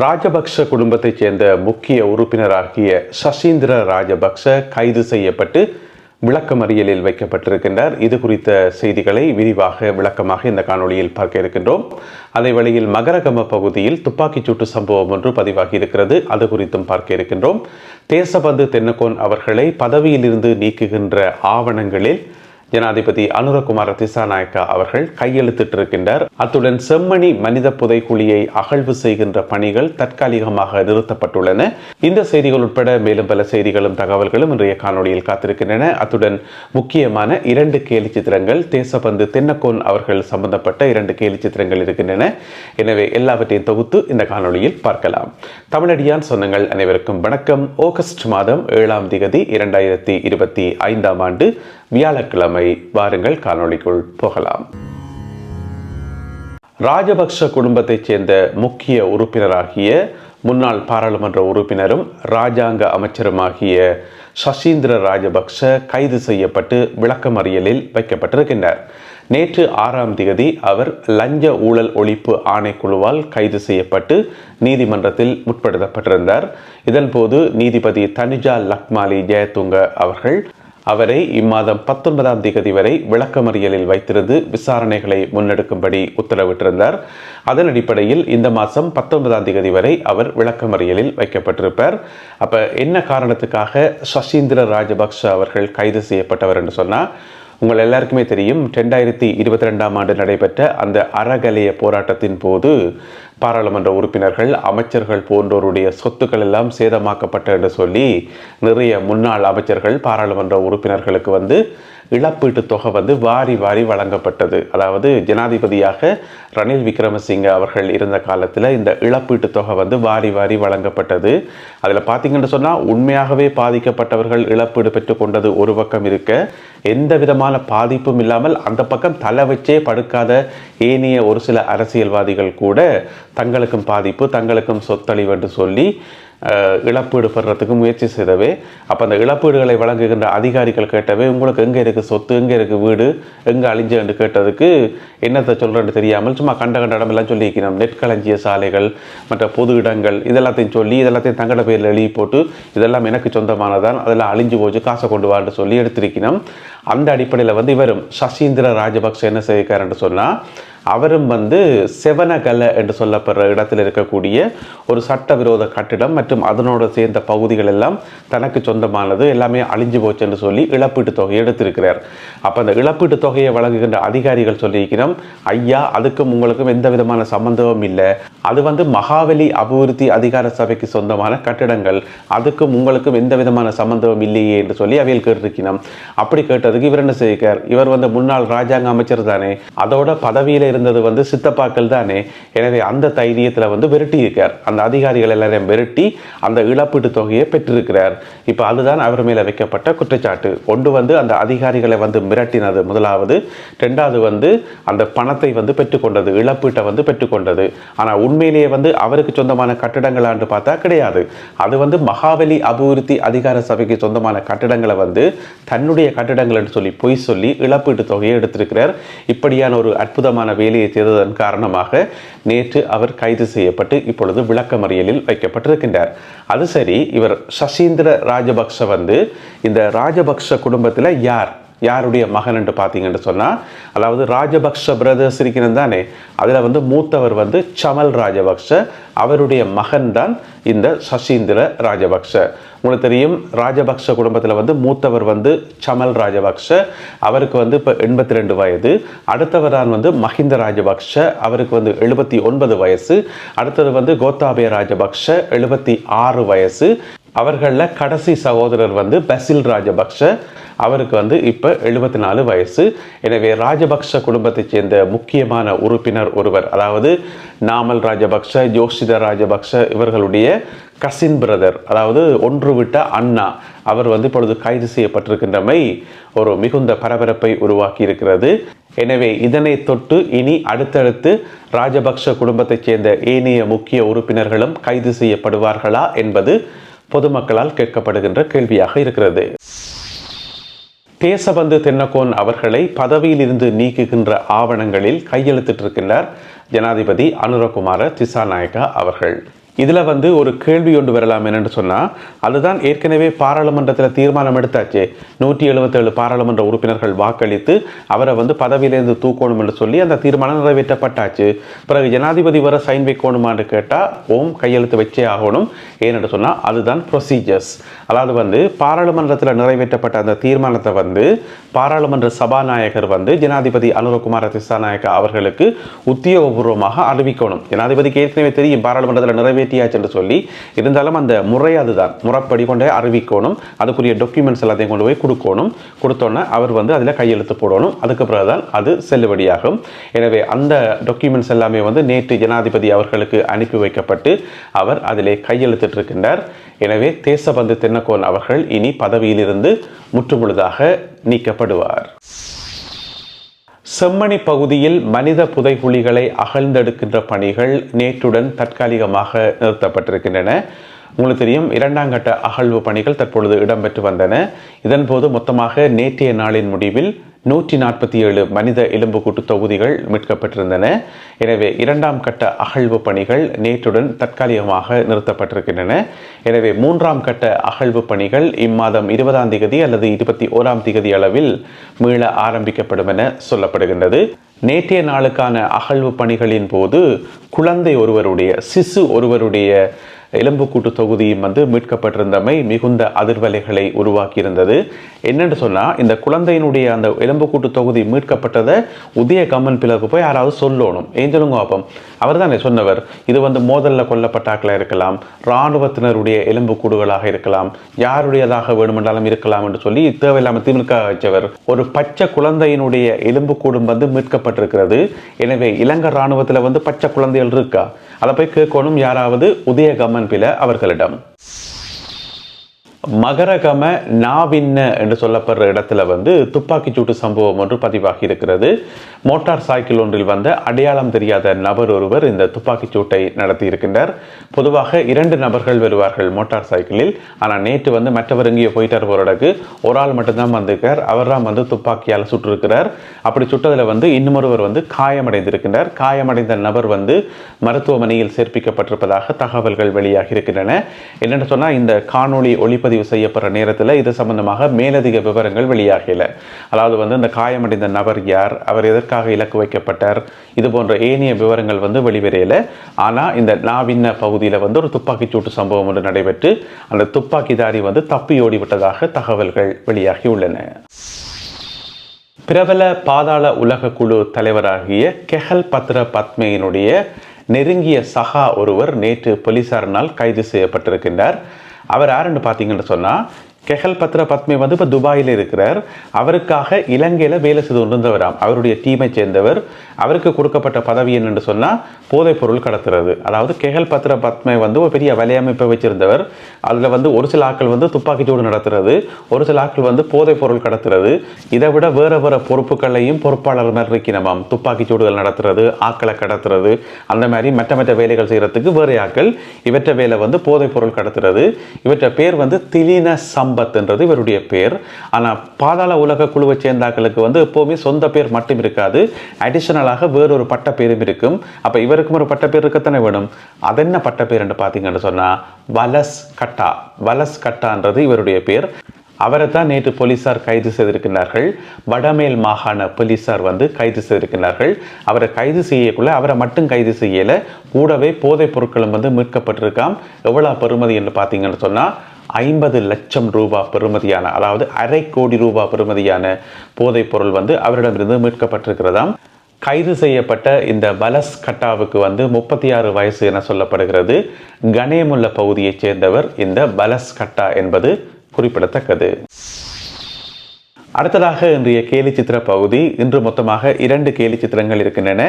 ராஜபக்ஷ குடும்பத்தைச் சேர்ந்த முக்கிய உறுப்பினராகிய சசீந்திர ராஜபக்ஷ கைது செய்யப்பட்டு விளக்கமறியலில் வைக்கப்பட்டிருக்கின்றார். இது குறித்த செய்திகளை விரிவாக விளக்கமாக இந்த காணொளியில் பார்க்க இருக்கின்றோம். அதே வழியில் மகரகம பகுதியில் துப்பாக்கிச் சூட்டு சம்பவம் ஒன்று பதிவாகி இருக்கிறது. அது குறித்தும் பார்க்க இருக்கின்றோம். தேசபந்து தென்னகோன் அவர்களை பதவியிலிருந்து நீக்குகின்ற ஆவணங்களில் ஜனாதிபதி அனுரகுமார திசாநாயக்கா அவர்கள் கையெழுத்திட்டிருக்கின்றார். அத்துடன் செம்மணி மனித புதைக்குழியை அகழ்வு செய்கின்ற பணிகள் தற்காலிகமாக நிறுத்தப்பட்டுள்ளன. இந்த செய்திகள் உட்பட மேலும் பல செய்திகளும் தகவல்களும் இன்றைய காணொளியில் காத்திருக்கின்றன. அத்துடன் முக்கியமான இரண்டு கேலி சித்திரங்கள் தேசபந்து தென்னக்கோன் அவர்கள் சம்பந்தப்பட்ட இரண்டு கேலி சித்திரங்கள் இருக்கின்றன. எனவே எல்லாவற்றையும் தொகுத்து இந்த காணொளியில் பார்க்கலாம். தமிழடியான் சொந்தங்கள் அனைவருக்கும் வணக்கம். ஆகஸ்ட் மாதம் ஏழாம் திகதி இரண்டாயிரத்தி இருபத்தி ஐந்தாம் ஆண்டு வியாழக்கிழமை வாருங்கள் காணொளிக்குள் போகலாம். ராஜபக்ஷ குடும்பத்தைச் சேர்ந்த முக்கிய உறுப்பினராகிய முன்னாள் பாராளுமன்ற உறுப்பினரும் ராஜாங்க அமைச்சருமாகிய சசீந்திர ராஜபக்ச கைது செய்யப்பட்டு விளக்கமறியலில் வைக்கப்பட்டிருக்கின்றார். நேற்று ஆறாம் தேதி அவர் லஞ்ச ஊழல் ஒழிப்பு ஆணைக்குழுவால் கைது செய்யப்பட்டு நீதிமன்றத்தில் முற்படுத்தப்பட்டிருந்தார். இதன்போது நீதிபதி தனிஜா லக்மாலி ஜெயதுங்க அவர்கள் அவரை இம்மாதம் பத்தொன்பதாம் தேதி வரை விளக்கமறியலில் வைத்திருந்து விசாரணைகளை முன்னெடுக்கும்படி உத்தரவிட்டிருந்தார். அதன் அடிப்படையில் இந்த மாதம் பத்தொன்பதாம் தேதி வரை அவர் விளக்கமறியலில் வைக்கப்பட்டிருப்பார். அப்போ என்ன காரணத்துக்காக சசீந்திர ராஜபக்ஷ அவர்கள் கைது செய்யப்பட்டவர் என்று சொன்னால் உங்கள் எல்லாருக்குமே தெரியும் ரெண்டாயிரத்தி இருபத்தி ரெண்டாம் ஆண்டு நடைபெற்ற அந்த அறகலைய போராட்டத்தின் போது பாராளுமன்ற உறுப்பினர்கள் அமைச்சர்கள் போன்றோருடைய சொத்துக்கள் எல்லாம் சேதமாக்கப்பட்ட என்று சொல்லி நிறைய முன்னாள் அமைச்சர்கள் பாராளுமன்ற உறுப்பினர்களுக்கு வந்து இழப்பீட்டு தொகை வந்து வாரி வாரி வழங்கப்பட்டது. அதாவது ஜனாதிபதியாக ரணில் விக்ரமசிங்க அவர்கள் இருந்த காலத்தில் இந்த இழப்பீட்டு தொகை வந்து வாரி வாரி வழங்கப்பட்டது. அதில் பார்த்தீங்கன்னு சொன்னால் உண்மையாகவே பாதிக்கப்பட்டவர்கள் இழப்பீடு பெற்றுக்கொண்டது ஒரு பக்கம் இருக்க எந்த விதமான பாதிப்பும் இல்லாமல் அந்த பக்கம் தலை வச்சே படுக்காத ஏனைய ஒரு சில அரசியல்வாதிகள் கூட தங்களுக்கும் பாதிப்பு தங்களுக்கும் சொத்தழிவு என்று சொல்லி இழப்பீடு பெறுறதுக்கு முயற்சி செய்தவே அப்போ அந்த இழப்பீடுகளை வழங்குகின்ற அதிகாரிகள் கேட்டவே உங்களுக்கு எங்கே இருக்குது சொத்து? எங்கே இருக்குது வீடு? எங்கே அழிஞ்சு என்று கேட்டதுக்கு என்னத்தை சொல்கிறேன்னு தெரியாமல் சும்மா கண்ட கண்ட இடமெல்லாம் சொல்லியிருக்கிறோம். நெற்களஞ்சிய சாலைகள் மற்ற பொது இடங்கள் இதெல்லாத்தையும் சொல்லி இதெல்லாத்தையும் தங்கட பேரில் எழுதி போட்டு இதெல்லாம் எனக்கு சொந்தமானதான் அதெல்லாம் அழிஞ்சு போச்சு காசை கொண்டு வான்னு சொல்லி எடுத்திருக்கிறோம். அந்த அடிப்படையில் வந்து இவரும் சசீந்திர ராஜபக்ச என்ன செய்யிருக்காருன்னு சொன்னால் அவரும் வந்து செவனகல என்று சொல்லப்படுற இடத்தில் இருக்கக்கூடிய ஒரு சட்டவிரோத கட்டிடம் மற்றும் அதனோடு சேர்ந்த பகுதிகள் எல்லாம் தனக்கு சொந்தமானது எல்லாமே அழிஞ்சு போச்சு என்று சொல்லி இழப்பீட்டு தொகையை எடுத்திருக்கிறார். அப்போ அந்த இழப்பீட்டு தொகையை வழங்குகின்ற அதிகாரிகள் சொல்லியிருக்கிறோம் ஐயா அதுக்கும் உங்களுக்கும் எந்த விதமான சம்பந்தமும் இல்லை. அது வந்து மகாவலி அபிவிருத்தி அதிகார சபைக்கு சொந்தமான கட்டிடங்கள். அதுக்கும் உங்களுக்கும் எந்த விதமான சம்பந்தமும் இல்லையே என்று சொல்லி அவையில் கேட்டிருக்கணும் அப்படி கேட்டது கேட்டதுக்கு இவர் என்ன செய்கிறார்? இவர் வந்து முன்னாள் ராஜாங்க அமைச்சர் தானே. அதோட பதவியில் இருந்தது வந்து சித்தப்பாக்கள் தானே. எனவே அந்த தைரியத்தில் வந்து விரட்டி இருக்கார். அந்த அதிகாரிகள் எல்லாரையும் விரட்டி அந்த இழப்பீட்டு தொகையை பெற்றிருக்கிறார். இப்போ அதுதான் அவர் மேலே வைக்கப்பட்ட குற்றச்சாட்டு. ஒன்று வந்து அந்த அதிகாரிகளை வந்து மிரட்டினது. முதலாவது. ரெண்டாவது வந்து அந்த பணத்தை வந்து பெற்றுக்கொண்டது. இழப்பீட்டை வந்து பெற்றுக்கொண்டது. ஆனால் உண்மையிலேயே வந்து அவருக்கு சொந்தமான கட்டிடங்களான்னு பார்த்தா கிடையாது. அது வந்து மகாவலி அபிவிருத்தி அதிகார சபைக்கு சொந்தமான கட்டிடங்களை வந்து தன்னுடைய கட்டிடங்கள் என்று சொல்லி பொய் சொல்லி இழப்பீட்டு தொகையை எடுத்திருக்கிறார். இப்படியான ஒரு அற்புதமான வேலையை செய்ததன் காரணமாக நேற்று அவர் கைது செய்யப்பட்டு இப்பொழுது விளக்கமறியலில் வைக்கப்பட்டிருக்கின்றார். அது சரி இவர் சசீந்திர ராஜபக்ஷ வந்து இந்த ராஜபக்ஷ குடும்பத்தில் யார்? யாருடைய மகன் என்று பார்த்தீங்கன்னு சொன்னால் அதாவது ராஜபக்ஷ பிரதர்ஸ் இருக்கிறது தானே அதில் வந்து மூத்தவர் வந்து சமல் ராஜபக்ஷ அவருடைய மகன் தான் இந்த சசீந்திர ராஜபக்ஷ. உங்களுக்கு தெரியும் ராஜபக்ஷ குடும்பத்தில் வந்து மூத்தவர் வந்து சமல் ராஜபக்ஷ அவருக்கு வந்து இப்போ எண்பத்தி ரெண்டு வயது அடுத்தவர் தான் வந்து மஹிந்த ராஜபக்ஷ அவருக்கு வந்து எழுபத்தி ஒன்பது வயசு அடுத்தது வந்து கோத்தாபய ராஜபக்ஷ எழுபத்தி ஆறு வயசு. அவர்களில் கடைசி சகோதரர் வந்து பசில் ராஜபக்ஷ அவருக்கு வந்து இப்போ எழுபத்தி நாலு வயசு. எனவே ராஜபக்ஷ குடும்பத்தைச் சேர்ந்த முக்கியமான உறுப்பினர் ஒருவர் அதாவது நாமல் ராஜபக்ஷ ஜோஷித ராஜபக்ஷ இவர்களுடைய கசின் பிரதர் அதாவது ஒன்று விட்ட அண்ணா அவர் வந்து இப்பொழுது கைது செய்யப்பட்டிருக்கின்றமை ஒரு மிகுந்த பரபரப்பை உருவாக்கி இருக்கிறது எனவே இதனை தொட்டு இனி அடுத்தடுத்து ராஜபக்ஷ குடும்பத்தைச் சேர்ந்த ஏனைய முக்கிய உறுப்பினர்களும் கைது செய்யப்படுவார்களா என்பது பொதுமக்களால் கேட்கப்படுகின்ற கேள்வியாக இருக்கிறது. தேசபந்து தென்னகோன் அவர்களை பதவியில் இருந்து நீக்குகின்ற ஆவணங்களில் கையெழுத்திட்டிருக்கின்றார் ஜனாதிபதி அனுரகுமார திசாநாயக்கா அவர்கள். இதில் வந்து ஒரு கேள்வி ஒன்று வரலாம் என்னென்னு சொன்னால் அதுதான் ஏற்கனவே பாராளுமன்றத்தில் தீர்மானம் எடுத்தாச்சு. நூற்றி எழுபத்தேழு பாராளுமன்ற உறுப்பினர்கள் வாக்களித்து அவரை வந்து பதவியிலேருந்து தூக்கணும் என்று சொல்லி அந்த தீர்மானம் நிறைவேற்றப்பட்டாச்சு. பிறகு ஜனாதிபதி வர சைன் வைக்கணுமான்னு கேட்டால் ஓம் கையெழுத்து வச்சே ஆகணும். ஏன்னு சொன்னால் அதுதான் ப்ரொசீஜர்ஸ் அதாவது வந்து பாராளுமன்றத்தில் நிறைவேற்றப்பட்ட அந்த தீர்மானத்தை வந்து பாராளுமன்ற சபாநாயகர் வந்து ஜனாதிபதி அனுரகுமார திசாநாயக்கா அவர்களுக்கு உத்தியோகபூர்வமாக அறிவிக்கணும். ஜனாதிபதிக்கு ஏற்கனவே தெரியும் பாராளுமன்றத்தில் நிறைவேற்றியாச்சு என்று சொல்லி இருந்தாலும் அந்த முறை அதுதான். முறைப்படி கொண்டே அறிவிக்கணும். அதுக்குரிய டாக்குமெண்ட்ஸ் எல்லாத்தையும் கொண்டு போய் கொடுக்கணும். கொடுத்தோன்னே அவர் வந்து அதில் கையெழுத்து போடணும். அதுக்கு பிறகுதான் அது செல்லுபடியாகும். எனவே அந்த டாக்குமெண்ட்ஸ் எல்லாமே வந்து நேற்று ஜனாதிபதி அவர்களுக்கு அனுப்பி வைக்கப்பட்டு அவர் அதிலே கையெழுத்திட்டிருக்கின்றார். எனவே தேசபந்து தென்னக்கோன் அவர்கள் இனி பதவியிலிருந்து முற்றுமுழுதாக நீக்கப்படுவார். செம்மணி பகுதியில் மனித புதைகுழிகளை அகழ்ந்தெடுக்கின்ற பணிகள் நேற்றுடன் தற்காலிகமாக நிறுத்தப்பட்டிருக்கின்றன. உங்களுக்கு தெரியும் இரண்டாம் கட்ட அகழ்வு பணிகள் தற்பொழுது இடம்பெற்று வந்தன. இதன்போது மொத்தமாக நேற்றைய நாளின் முடிவில் நூற்றி நாற்பத்தி ஏழு மனித எலும்புக்கூட்டு தொகுதிகள் மீட்கப்பட்டிருந்தன. எனவே இரண்டாம் கட்ட அகழ்வு பணிகள் நேற்றுடன் தற்காலிகமாக நிறுத்தப்பட்டிருக்கின்றன. எனவே மூன்றாம் கட்ட அகழ்வு பணிகள் இம்மாதம் இருபதாம் திகதி அல்லது இருபத்தி ஓராம் திகதி அளவில் மீள ஆரம்பிக்கப்படும் என சொல்லப்படுகின்றது. நேற்றைய நாளுக்கான அகழ்வு பணிகளின் போது குழந்தை ஒருவருடைய சிசு ஒருவருடைய எலும்புக்கூட்டு தொகுதியும் வந்து மீட்கப்பட்டிருந்தமை மிகுந்த அதிர்வலைகளை உருவாக்கியிருந்தது. என்னென்னு சொன்னால் இந்த குழந்தையினுடைய அந்த எலும்புக்கூட்டு தொகுதி மீட்கப்பட்டதை உதய கம்மன் பிளவுக்கு போய் யாராவது சொல்லணும். ஏன் சொல்லுங்க அப்போ அவர் தானே சொன்னவர். இது வந்து மோதலில் கொல்லப்பட்டாக்களாக இருக்கலாம் இராணுவத்தினருடைய எலும்புக்கூடுகளாக இருக்கலாம் யாருடையதாக வேணுமென்றாலும் இருக்கலாம் என்று சொல்லி தேவையில்லாமல் திமுக வச்சவர். ஒரு பச்சை குழந்தையினுடைய எலும்புக்கூடும் வந்து மீட்கப்பட்டிருக்கிறது. எனவே இலங்கை இராணுவத்தில் வந்து பச்சை குழந்தைகள் இருக்கா? அதை போய் கேட்கணும் யாராவது உதயகமன் பில அவர்களிடம். மகரகம நாவின்ன என்று சொல்லப்படுற இடத்துல வந்து துப்பாக்கிச் சூட்டு சம்பவம் ஒன்று பதிவாகி இருக்கிறது. மோட்டார் சைக்கிள் ஒன்றில் வந்த அடையாளம் தெரியாத நபர் ஒருவர் இந்த துப்பாக்கிச் சூட்டை நடத்தி இருக்கின்றார். பொதுவாக இரண்டு நபர்கள் வருவார்கள் மோட்டார் சைக்கிளில். ஆனால் நேற்று வந்து மற்றவர் எங்கேயோ போயிட்டார் போறடக்கு ஒரு ஆள் மட்டும்தான் வந்திருக்கார். அவர் தான் வந்து துப்பாக்கியால் சுட்டிருக்கிறார் அப்படி சுட்டதில் வந்து இன்னொருவர் வந்து காயமடைந்திருக்கின்றார். காயமடைந்த நபர் வந்து மருத்துவமனையில் சேர்ப்பிக்கப்பட்டிருப்பதாக தகவல்கள் வெளியாகி இருக்கின்றன. என்னென்னு சொன்னால் இந்த காணொளி ஒளிப்பதிவு பதிவு செய்யப்படுற நேரத்தில் இது சம்பந்தமாக மேலதிக விவரங்கள் வெளியாகல. அதாவது வந்து இந்த காயமடைந்த நபர் யார் அவர் எதற்காக இலக்கு வைக்கப்பட்டார் இது போன்ற ஏனைய விவரங்கள் வந்து வெளிவரையில ஆனால் இந்த நாவின்ன பகுதியில் வந்து ஒரு துப்பாக்கிச்சூட்டு சம்பவம் ஒன்று நடைபெற்று அந்த துப்பாக்கிதாரி வந்து தப்பியோடி விட்டதாக தகவல்கள் வெளியாகி உள்ளன. பிரபல பாதாள உலக குழு தலைவராகிய கெஹல் பத்ர பத்மையினுடைய நெருங்கிய சகா ஒருவர் நேற்று போலீசாரினால் கைது செய்யப்பட்டிருக்கின்றார். அவர் யாருன்னு பார்த்தீங்கன்னு சொன்னால் கெஹல் பத்ர பத்மே வந்து இப்போ துபாயில் இருக்கிறார். அவருக்காக இலங்கையில் வேலை செய்து கொண்டிருந்தவராம். அவருடைய டீமை சேர்ந்தவர். அவருக்கு கொடுக்கப்பட்ட பதவி என்னென்று சொன்னால் போதைப் பொருள் கடத்துறது. அதாவது கெஹல் பத்ர பத்மே வந்து ஒரு பெரிய வலையமைப்பை வச்சிருந்தவர். அதில் வந்து ஒரு சில ஆட்கள் வந்து துப்பாக்கிச்சூடு நடத்துறது. ஒரு சில ஆட்கள் வந்து போதைப் பொருள் கடத்துறது. இதை விட வேறு வேறு பொறுப்புகளையும் பொறுப்பாளர் மாதிரி இருக்கணுமாம் துப்பாக்கிச்சூடுகள் நடத்துறது ஆக்களை கடத்துறது. அந்த மாதிரி மற்ற மற்ற வேலைகள் செய்கிறதுக்கு வேறு ஆட்கள் இவற்றை வேலை வந்து போதைப் பொருள் கடத்துறது. இவற்றை பேர் வந்து திலீன சம்பத்ன்றது இவருடைய பேர். ஆனால் பாதாள உலக குழுவை சேர்ந்தாக்களுக்கு வந்து எப்போவுமே சொந்த பேர் மட்டும் இருக்காது. அடிஷனலாக வேறொரு பட்ட பேரும் இருக்கும். அப்போ இவருக்கும் ஒரு பட்ட பேர் இருக்கத்தானே வேணும்? அதென்ன பட்ட பேர் என்று பார்த்தீங்கன்னு சொன்னால் வலஸ் கட்டா. வலஸ் கட்டான்றது இவருடைய பேர். அவரை தான் நேற்று போலீசார் கைது செய்திருக்கிறார்கள் வடமேல் மாகாண போலீசார் வந்து கைது செய்திருக்கிறார்கள் அவரை கைது செய்யக்குள்ள அவரை மட்டும் கைது செய்யலை. கூடவே போதைப் பொருட்களும் வந்து மீட்கப்பட்டிருக்காம். எவ்வளோ பெறுமதி என்று பார்த்தீங்கன்னு சொன்னால் ஐம்பது லட்சம் ரூபாய் பெறுமதியான அதாவது அரை கோடி ரூபாய் பெறுமதியான போதைப் பொருள் வந்து அவரிடமிருந்து மீட்கப்பட்டிருக்கிறதாம். கைது செய்யப்பட்ட இந்த பலஸ் கட்டாவுக்கு வந்து முப்பத்தி ஆறு வயசு என சொல்லப்படுகிறது. கணேமுள்ள பகுதியைச் சேர்ந்தவர் இந்த பலஸ் கட்டா என்பது குறிப்பிடத்தக்கது. அடுத்ததாக இன்றைய கேலி சித்திர பகுதி. இன்று மொத்தமாக இரண்டு கேலி சித்திரங்கள் இருக்கின்றன.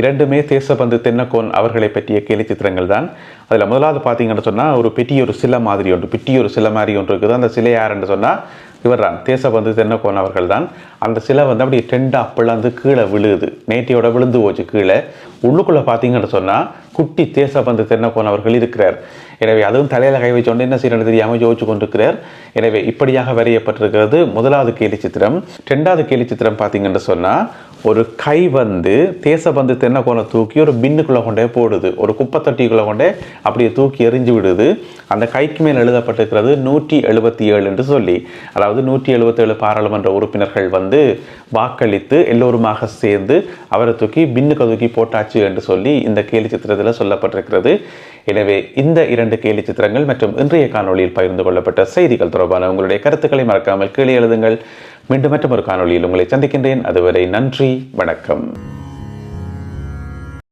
இரண்டுமே தேசபந்து தென்னக்கோன் அவர்களை பற்றிய கேலி சித்திரங்கள் தான். அதில் முதலாவது பார்த்தீங்கன்னு சொன்னால் ஒரு பெட்டி ஒரு சிலை மாதிரி ஒன்று பெட்டி ஒரு சிலை மாதிரி ஒன்று இருக்குது. அந்த சிலை யாருன்னு சொன்னால் இவர் தான். தேசபந்து தென்னக்கோன் அவர்கள் தான். அந்த சிலை வந்து அப்படியே டெண்டாக பிளந்து கீழே விழுது. நேட்டியோட விழுந்து போச்சு கீழே. உள்ளுக்குள்ளே பார்த்தீங்கன்னு சொன்னால் குட்டி தேசபந்து தென்னக்கோன் அவர்கள் இருக்கிறார். எனவே அதுவும் தலையில் கை வச்சோண்டு என்ன செய்யறது தெரியாமல் யோசிச்சு கொண்டிருக்கிறார். எனவே இப்படியாக வரையப்பட்டிருக்கிறது முதலாவது கேலி சித்திரம். ரெண்டாவது கேலி சித்திரம் பார்த்தீங்கன்னு சொன்னால் ஒரு கை வந்து தேசபந்து தென்னக்கோனை தூக்கி ஒரு பின்னுக்குள்ளே கொண்டே போடுது. ஒரு குப்பை தொட்டிக்குள்ளே கொண்டே அப்படியே தூக்கி எறிஞ்சு விடுது. அந்த கைக்கு மேல் எழுதப்பட்டிருக்கிறது நூற்றி எழுபத்தி ஏழு என்று சொல்லி. அதாவது நூற்றி எழுபத்தேழு பாராளுமன்ற உறுப்பினர்கள் வந்து வாக்களித்து எல்லோருமாக சேர்ந்து அவரை தூக்கி பின்னுக்கு தூக்கி போட்டாச்சு என்று சொல்லி இந்த கேலி சித்திரத்தில் சொல்லப்பட்டிருக்கிறது. எனவே இந்த இரண்டு கேலி சித்திரங்கள் மற்றும் இன்றைய காணொலியில் பகிர்ந்து கொள்ளப்பட்ட செய்திகள் தொடர்பான உங்களுடைய கருத்துக்களை மறக்காமல் கீழே எழுதுங்கள். மீண்டும் மற்றும் ஒரு காணொலியில் உங்களை சந்திக்கின்றேன். அதுவரை நன்றி வணக்கம்.